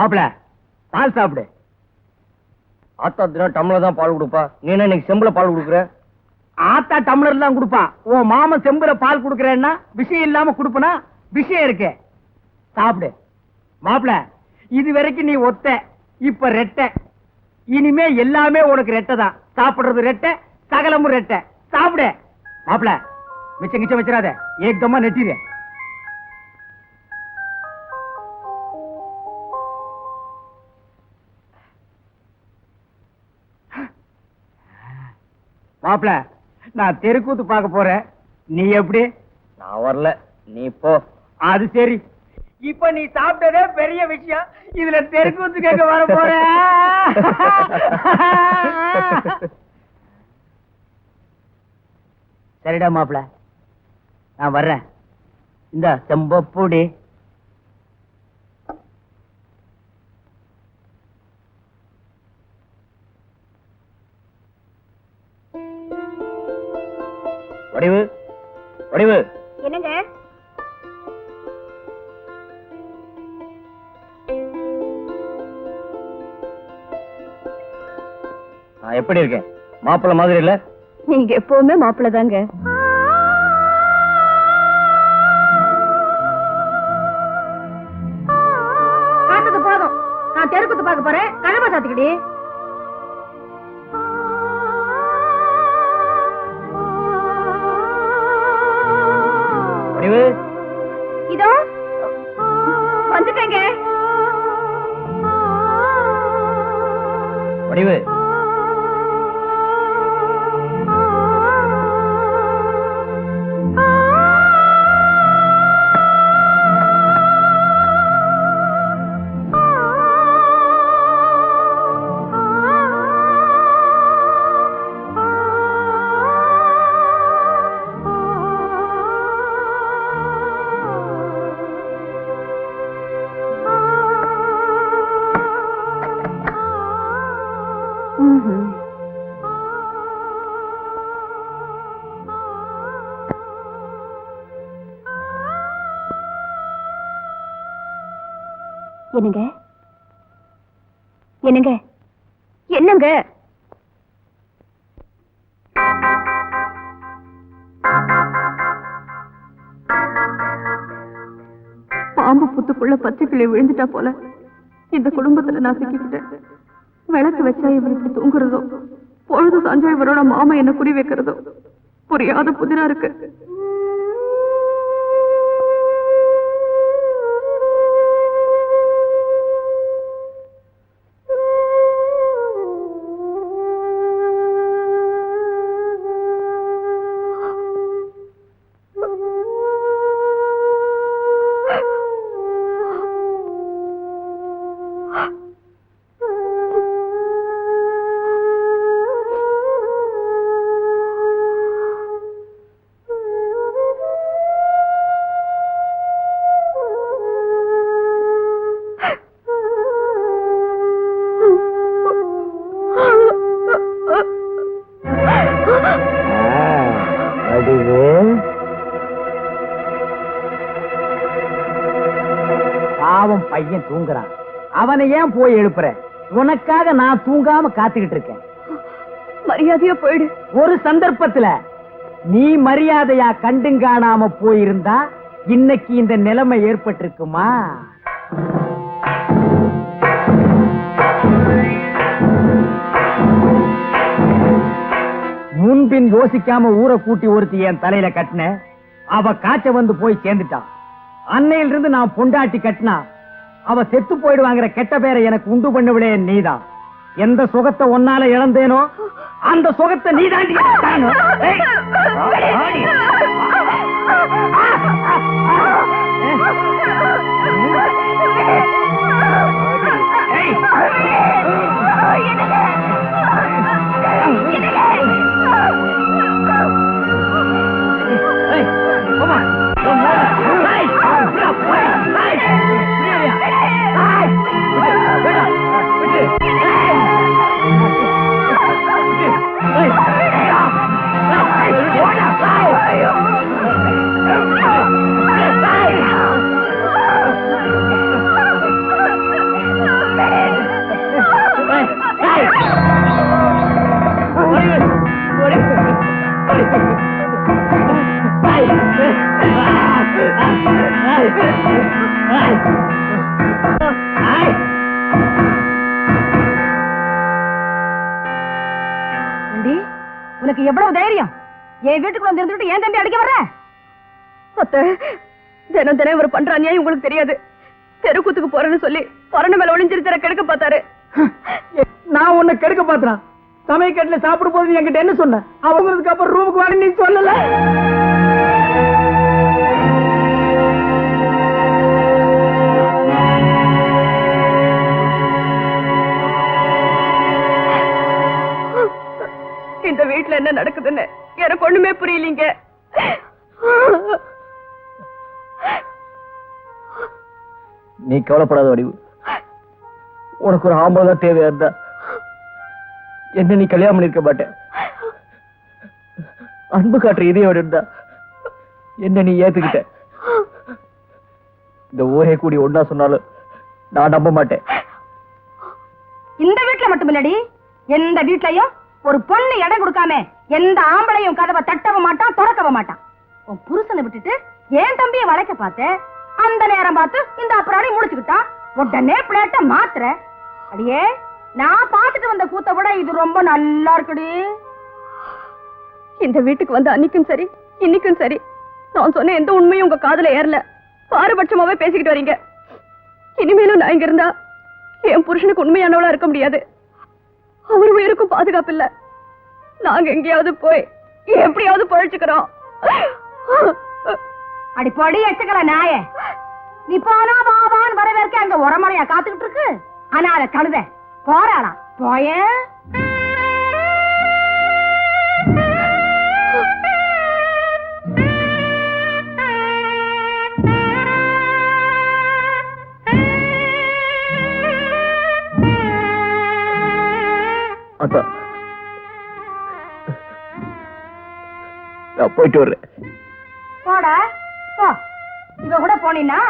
மாப்பிள பால் சாப்பிடு. ஆத்தா தினம் டம்ளர் தான் பால் கொடுப்பா. நீ என்ன இன்னைக்கு செம்புல பால் கொடுக்குற? ஆத்தா டம்ளர் தான் கொடுப்பான் உன் மாமன் செம்புல பால் கொடுக்கறேன்னா விஷயம் இல்லாம கொடுப்பனா விஷயம் இருக்கு. சாப்பிடு. மாப்பிள இது வரைக்கும் நீ ஒத்த இப்ப ரெட்டை. இனிமே எல்லாமே உனக்கு ரெட்டை தான். சாப்பிடுறது ரெட்டை சகலமும் ரெட்டை. சாப்பிடு. மாப்பிள மிச்சம் கிச்சம் வச்சிடாத. ஏக்கமா நெட்டிடு. மாப்பிள நான் தெருக்கூத்து பார்க்க போறேன். நீ எப்படி? நான் வரல. நீ போ. அது சரி. இப்ப நீ சாப்பிட்டதே பெரிய விஷயம். இதுல தெருக்கூத்து கேட்க வர போற. சரிடா மாப்பிள நான் வர்றேன். இந்த செம்பப்பூடி. வடிவு வடிவு. என்னங்க? நான் எப்படி இருக்கேன்? மாப்பிள்ளை மாதிரி இல்ல? நீங்க எப்பவுமே மாப்பிள்ள தாங்க. வடிவு என்னங்க? என்னங்க? என்னங்க? பாம்பு புத்துக்குள்ள பச்சை கிளி விழுந்துட்டா போல. இந்த குடும்பத்துல நான் சிக்கிக்கிட்டேன். விளக்கு வச்சா இவருக்கு தூங்குறதோ பொழுது சாஞ்சா இவரோட மாமா என்ன குறி வைக்கிறதோ புரியாத புதிரா இருக்கு. பாவம் பையன் தூங்குறான். அவனை ஏன் போய் எழுப்புற? உனக்காக நான் தூங்காம காத்துக்கிட்டு இருக்கேன். மரியாதையா போயிடு. ஒரு சந்தர்ப்பத்துல நீ மரியாதையா கண்டுங்காணாம போயிருந்தா இன்னைக்கு இந்த நிலைமை ஏற்பட்டிருக்குமா? முன்பின் யோசிக்காம ஊரை கூட்டி ஒருத்தி என் தலையில கட்டின அவ காய்ச்ச வந்து போய் சேர்ந்துட்டான் அன்னையிலிருந்து நான் பொண்டாட்டி கட்டினா அவ செத்து போயிடுவாங்கிற கெட்ட பேரை எனக்கு உண்டு பண்ணவிலே நீதான் எந்த சுகத்தை ஒன்னால இழந்தேனோ அந்த சுகத்தை நீதான் உனக்கு எவ்வளவு தைரியம்? என் வீட்டுக்குள்ள வந்து இருந்துட்டு ஏன் தம்பி அடிக்க வர்ற? அத்தை தினம் தினம் இவர் பண்ற அநியாயம் உங்களுக்கு தெரியாது. தெருக்கூத்துக்கு போறேன்னு சொல்லி கொரோனா மேல ஒளிஞ்சிருக்கிற கெடுக்க பார்த்தாரு. நான் உன்னை கெடுக்க பாத்துறான் சமயக்கட்டுல சாப்பிடும் போது என்கிட்ட என்ன சொன்ன? அவங்களுக்கு அப்புறம் ரூமுக்கு வர நீ சொல்லல. இந்த வீட்ல என்ன நடக்குதுன்னு எனக்கு ஒண்ணுமே புரியலீங்க. நீ கவலைப்படாத வடிவு. உனக்கு ஒரு ஆம்பளை தான் தேவையா இருந்தா என்ன நீ கல்யாணம் பண்ணிருக்க மாட்டேன். அன்பு காட்டுற இதயம் இருந்தா என்ன நீ ஏத்துக்கிட்ட. இந்த ஊரே கூடி ஒன்னா சொன்னாலும் நான் நம்ப மாட்டேன். இந்த வீட்ல மட்டும் இல்லடி எந்த வீட்லயும் ஒரு பொண்ணு இடம் கொடுக்காம எந்த ஆம்பளையும் கதவை தட்டவ மாட்டான் திறக்கவும் மாட்டான். உன் புருஷனை விட்டுட்டு ஏன் தம்பியை வளைக்க பார்த்த அந்த நேரம் பார்த்து இந்த அப்புறாடி முடிச்சுக்கிட்டான். உடனே பிளேட்ட மாத்துற. அடியே நான் பார்த்துட்டு வந்த கூத்த விட இது ரொம்ப நல்லா இருக்குடி. இந்த வீட்டுக்கு வந்த அன்னைக்கும் சரி இன்னைக்கும் சரி. நான் சொன்ன எந்த உண்மையும் உங்க காதுல ஏறல. பாரபட்சமாவே பேசிக்கிட்டு வரீங்க. இனிமேலும் நான் இங்க இருந்தா என் புருஷனுக்கு உண்மையானவளா இருக்க முடியாது. அவர் உயிருக்கும் பாதுகாப்பு இல்ல நாங்க எங்கேயாவது போய் எப்படியாவது பழிச்சுக்கிறோம். அடி பொடி எச்சுக்கல நாய. நீ போனா பாபான்னு வரவேற்க அங்க உரமறையா காத்துக்கிட்டு இருக்கு. ஆனா அத கழுத போறாளா போய அதான் நான் போயிட்டு வர்றேன். போடா. போ. இவ கூட போனீன்னா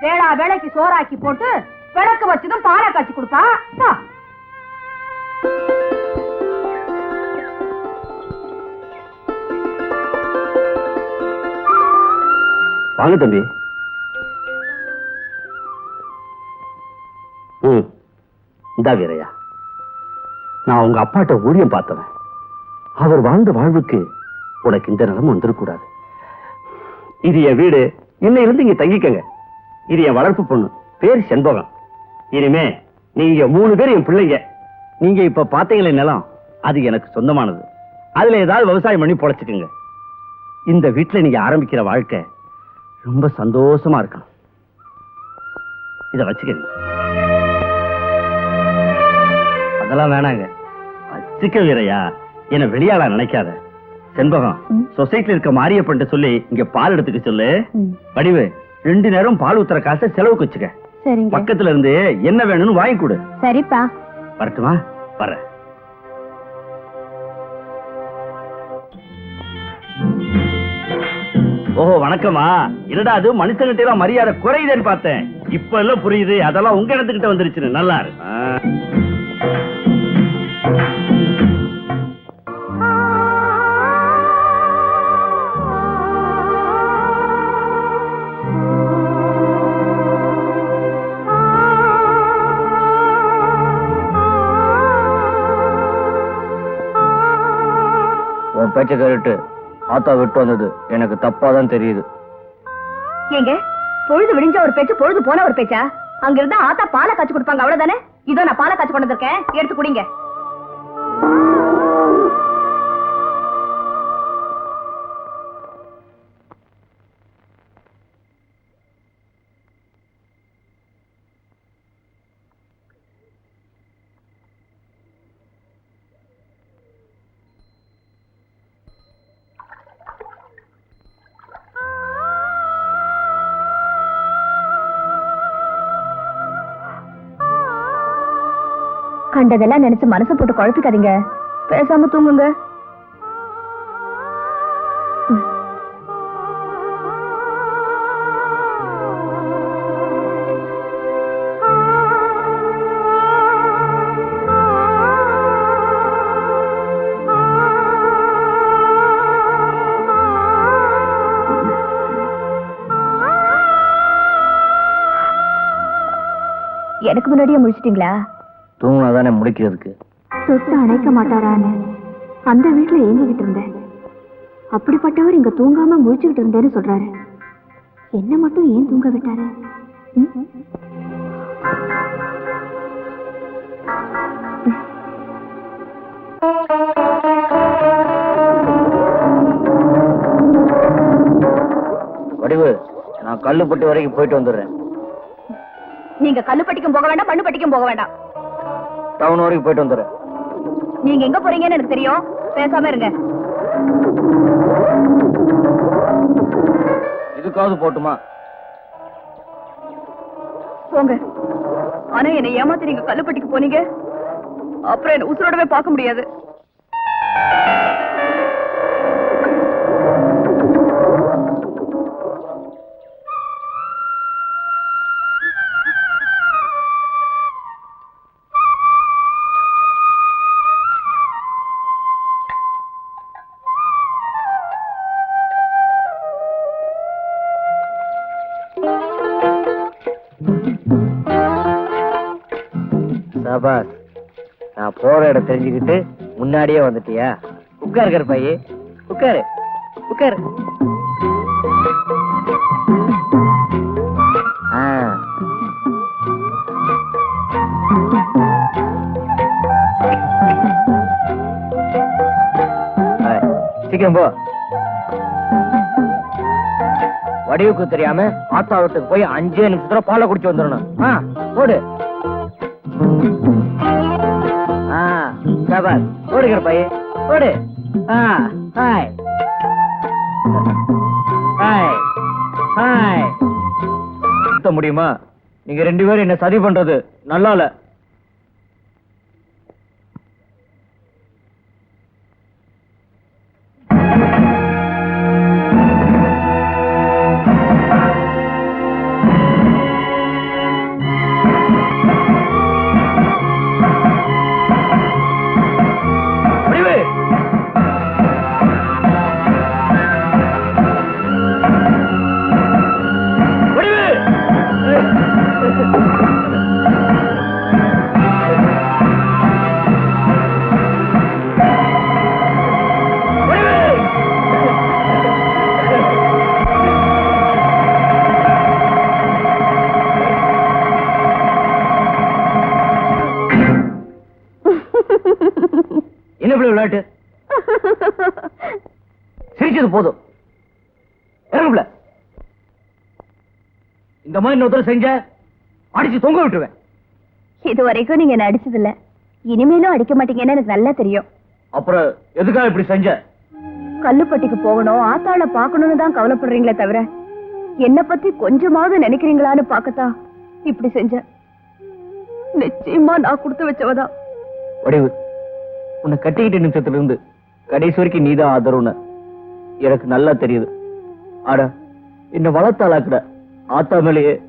வேளா வேலைக்கு சோறாக்கி போட்டு விளக்கு வச்சதும் பாலை காய்ச்சி கொடுப்பா. போ. வாங்க தம்பி. ம். இந்தா வீரையா. நான் உங்க அப்பாட்ட ஊழியம் பார்த்தவன். அவர் வாழ்ந்த வாழ்வுக்கு உனக்கு இந்த நிலைமை வந்துடக்கூடாது இது என் வீடு. இன்னையிலிருந்து இங்க தங்கிக்கங்க. இது என் வளர்ப்பு பொண்ணு. பேர் செண்பகம். இனிமே நீங்க மூணு பேர் என் பிள்ளைங்க. நீங்க இப்ப பாத்தீங்களே நிலம். அது எனக்கு சொந்தமானது. அதுல ஏதாவது விவசாயம் பண்ணி பொழைச்சுக்குங்க. இந்த வீட்டுல நீங்க ஆரம்பிக்கிற வாழ்க்கை ரொம்ப சந்தோஷமா இருக்கணும். இத வச்சுக்கங்க. அதெல்லாம் வேணாங்க. வச்சுக்க வீரையா என்ன வெளியாளா நினைக்காத. செண்பகம் சொசைட்டில இருக்க மாரியப்பன்ட்டு சொல்லி இங்க பால் எடுத்துக்க சொல்லு. வடிவு ரெண்டு நேரம் பால் ஊத்துற காசை செலவுக்கு வச்சுக்க. பக்கத்துல இருந்து என்ன வேணும்னு வாங்கி கொடு. சரிப்பா. வரட்டுமா? வர்றேன் ஓஹோ வணக்கமா என்னடா அது? மனுஷங்கிட்ட எல்லாம் மரியாதை குறையுதுன்னு பார்த்தேன். இப்ப எல்லாம் புரியுது. அதெல்லாம் உங்க இடத்துக்கிட்ட வந்துருச்சு நல்லா இரு. பேச்ச கேட்டு ஆத்தா விட்டு வந்தது. எனக்கு தப்பா தான் தெரியுது. ஏங்க பொழுது விடிஞ்ச ஒரு பேச்சு பொழுது போன ஒரு பேச்சா? அங்க இருந்தா ஆத்தா பாலை காய்ச்சி கொடுப்பாங்க அவ்வளவுதானே? இதோ நான் பாலை காய்ச்சி கொண்டு வந்திருக்கேன். எடுத்து குடிங்க. கண்டதெல்லாம் நினைச்சு மனசு போட்டு குழப்பிக்காதீங்க. பேசாம தூங்குங்க. எனக்கு முன்னாடியே முடிச்சிட்டீங்களா தூங்கினா தானே முடிக்கிறதுக்கு? தொட்டு அணைக்க மாட்டாரான்னு. அந்த வீட்டுல ஏங்கிக்கிட்டு இருந்தேன். அப்படிப்பட்டவர் இங்க தூங்காம முழிச்சுக்கிட்டு இருந்தேன்னு சொல்றாரு. என்ன மட்டும் ஏன் தூங்க விட்டாரு? வடிவு நான் கல்லுப்பட்டு வரைக்கும் போயிட்டு வந்துடுறேன். நீங்க கல்லுப்பட்டிக்கும் போக வேண்டாம் மண்ணுப்பட்டிக்கும் போக வேண்டாம். டவுன் வரைக்கும் போயிட்டு வந்துடுறேன். நீங்க எங்க போறீங்கன்னு எனக்கு தெரியும். பேசாம இருங்க. இதுக்காவது போட்டுமா? போங்க. ஆனா என்னை ஏமாத்தி நீங்க கல்லுப்பட்டிக்கு போனீங்க. அப்புறம் என்ன உசுரோடவே பார்க்க முடியாது. சபாஸ் நான் போற இடம் தெரிஞ்சுக்கிட்டு முன்னாடியே வந்துட்டியா? உட்காரு கருப்பாயி. உட்காரு உட்காரு. சீக்கிரம் போ. வடிவுக்கு தெரியாம ஆத்தா வீட்டுக்கு போய் அஞ்சே நிமிஷத்துல பாலை குடிச்சு வந்துடணும். போடு. சபாஸ் ஓடுகிற பையன் ஓடு. ஆ ஹாய் ஹாய் ஹாய் முடியுமா? நீங்க ரெண்டு பேரும் என்ன சதி பண்றது? நல்லா மாதிரி இன்னொருத்தர் செஞ்ச அடிச்சு தொங்க விட்டுருவேன். இது வரைக்கும் நீங்க என்ன அடிச்சது இல்ல இனிமேலும் அடிக்க மாட்டீங்கன்னு எனக்கு நல்லா தெரியும். அப்புறம் எதுக்காக இப்படி செஞ்ச? கல்லுப்பட்டிக்கு போகணும் ஆத்தாள பாக்கணும்னு தான் கவலைப்படுறீங்களே தவிர என்ன பத்தி கொஞ்சமாவது நினைக்கிறீங்களான்னு பார்க்கத்தான் இப்படி செஞ்சேன் நிச்சயமா நான் கொடுத்து வச்சவதான் வடிவு உன்னை கட்டிக்கிட்ட நிமிஷத்துல இருந்து கடைசி வரைக்கும் நீதான் ஆதரவுன எனக்கு நல்லா தெரியுது. ஆட என்ன வளர்த்தாளாக்குற ஆத்தா மேலேயே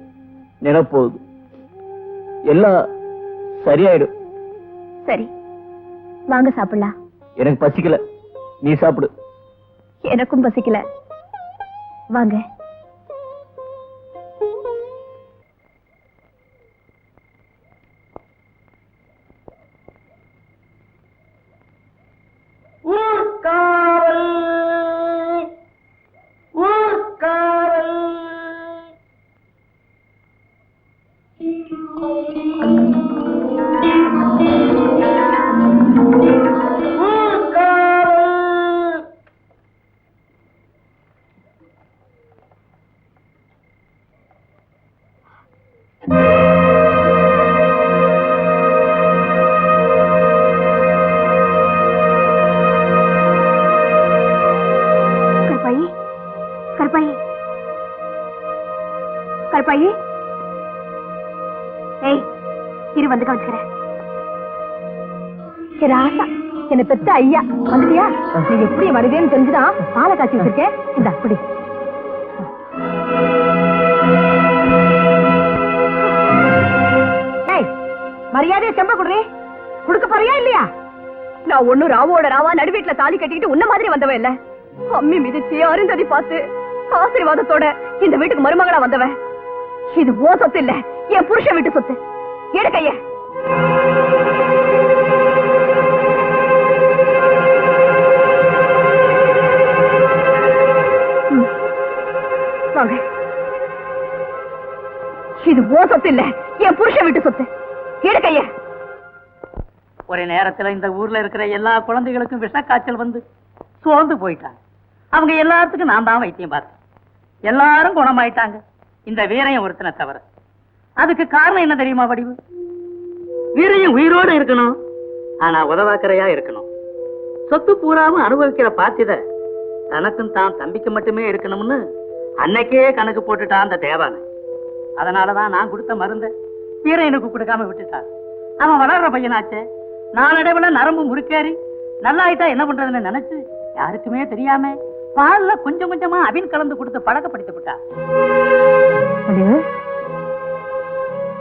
நினைப்போகுது எல்லாம் சரியாயிடும். சரி. வாங்க சாப்பிடலாம். எனக்கு பசிக்கல. நீ சாப்பிடு. எனக்கும் பசிக்கல. வாங்க. ஐயா வந்துட்டியா? நீ எப்படி வருவேன்னு தெரிஞ்சுதான் பாலை காய்ச்சி வச்சிருக்கேன். இந்த அப்படி மரியாதையை செம்ப குடுறே. குடுக்க போறியா இல்லையா? நான் ஒண்ணு ராவோட ராவா நடுவீட்டுல தாலி கட்டிக்கிட்டு உன்ன மாதிரி வந்தவன் இல்ல. அம்மி மிதிச்சு அருந்ததி பார்த்து ஆசீர்வாதத்தோட இந்த வீட்டுக்கு மருமகளா வந்தவன் இது ஓ சொத்து இல்ல என் புருஷன் வீட்டு சொத்து. எடு இது ஓ சொத்து இல்ல என் புருஷன் விட்டு சொத்து. எடு கைய. ஒரு நேரத்துல இந்த ஊர்ல இருக்கிற எல்லா குழந்தைகளுக்கும் விஷக்காய்ச்சல் வந்து சோர்ந்து போயிட்டாங்க. அவங்க எல்லாத்துக்கும் நான் தான் வைத்தியம் பார்த்தேன். எல்லாரும் குணமாயிட்டாங்க. இந்த வீரையும் ஒருத்தனை தவிர. அதுக்கு காரணம் என்ன தெரியுமா வடிவு? வீரையும் உயிரோட இருக்கணும். ஆனா உதவாக்கரையா இருக்கணும். சொத்து பூராவும் அனுபவிக்கிற பாத்தியத தனக்கும் தான் தம்பிக்கு மட்டுமே இருக்கணும்னு அன்னைக்கே கணக்கு போட்டுட்டான் அந்த தேவானை. அதனாலதான் நான் கொடுத்த மருந்த வீரனுக்கு கொடுக்காம விட்டுட்டான் அவன் வளர்ற பையனாச்சே. நாளடைவுல நரம்பு முறுக்கேறி நல்லாயிட்டா என்ன பண்றதுன்னு நினைச்சு யாருக்குமே தெரியாம பால்ல கொஞ்சம் கொஞ்சமா அபின் கலந்து கொடுத்து பழக்கப்படுத்தி விட்டா.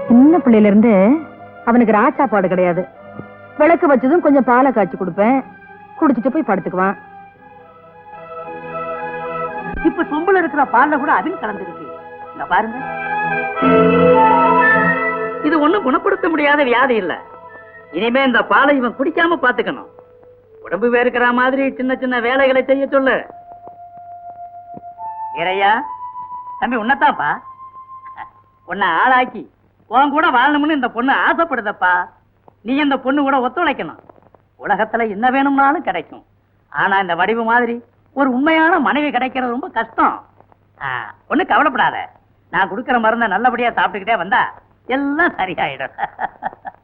சின்ன பிள்ளையில இருந்து அவனுக்கு ராச்சாப்பாடு கிடையாது. விளக்கு வச்சதும் கொஞ்சம் பாலை காய்ச்சி கொடுப்பேன். குடிச்சிட்டு போய் படுத்துக்குவான். இப்ப சொம்புல இருக்கிற பால்ல கூட அபின் கலந்துருக்கு. இந்த பாருங்க. இது ஒண்ணும் குணப்படுத்த முடியாத வியாதி இல்ல. இனிமே இந்த பாலை இவன் குடிக்காம பாத்துக்கணும். உடம்பு வேறுக்கிற மாதிரி சின்ன சின்ன வேலைகளை செய்ய சொல்லு. இறையா தம்பி உன்னத்தாப்பா? உன்னை ஆளாக்கி உன் கூட வாழணும்னு இந்த பொண்ணு ஆசைப்படுதப்பா. நீ இந்த பொண்ணு கூட ஒத்துழைக்கணும். உலகத்துல என்ன வேணும்னாலும் கிடைக்கும். ஆனா இந்த வடிவு மாதிரி ஒரு உண்மையான மனைவி கிடைக்கிறது ரொம்ப கஷ்டம். ஒண்ணு கவலைப்படாத. நான் கொடுக்கிற மருந்தை நல்லபடியா சாப்பிட்டுக்கிட்டே வந்தா எல்லாம் சரியாயிடும்.